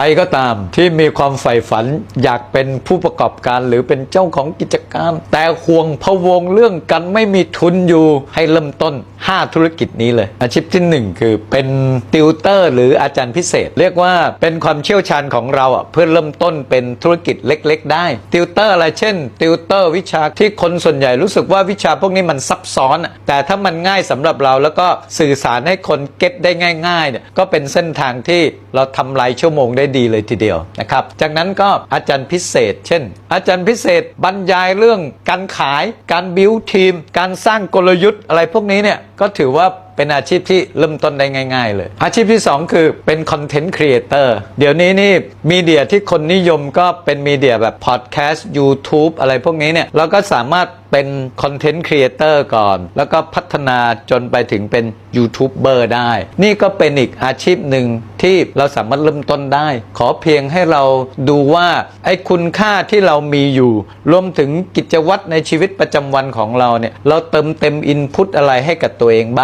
ใครก็ตามที่มีความใฝ่ฝันอยากเป็นผู้ประกอบการหรือเป็นเจ้าของกิจการ แต่ห่วงพะวงเรื่องกันไม่มีทุนอยู่ให้เริ่มต้น 5 ธุรกิจนี้เลย อาชีพทีหนึ่1 คือเป็นติวเตอร์หรืออาจารย์พิเศษ เรียกว่าเป็นความเชี่ยวชาญของเราเพื่อเริ่มต้นเป็นธุรกิจเล็ก ๆ ได้ติวเตอร์อะไรเช่นติวเตอร์วิชาที่คนส่วนใหญ่รู้สึกว่าวิชาพวกนี้มันซับซ้อน แต่ถ้ามันง่ายสำหรับเราแล้วก็สื่อสารให้คนเก็ตได้ง่ายๆเนี่ยก็เป็นเส้นทางที่เราทำรายชั่วโมงไดได้ดีเลยทีเดียวนะครับ จากนั้นก็อาจารย์พิเศษ เช่น อาจารย์พิเศษบรรยายเรื่องการขาย การบิวทีม การสร้างกลยุทธ์อะไรพวกนี้เนี่ยก็ถือว่า เป็นอาชีพที่เริ่มต้นได้ง่าย ๆ เลย อาชีพที่ 2 คือเป็นคอนเทนต์ครีเอเตอร์เดี๋ยวนี้นี่มีเดียที่คนนิยมก็เป็นมีเดียแบบพอดแคสต์ YouTube อะไรพวกนี้เนี่ยเราก็สามารถเป็นคอนเทนต์ครีเอเตอร์ก่อน แล้วก็พัฒนาจนไปถึงเป็นยูทูบเบอร์ได้ นี่ก็เป็นอีกอาชีพหนึ่งที่เราสามารถเริ่มต้นได้ ขอเพียงให้เราดูว่าไอ้คุณค่าที่เรามีอยู่ รวมถึงกิจวัตรในชีวิตประจำวันของเราเนี่ย เราเติมเต็มอินพุตอะไรให้กับตัวเองบ้าง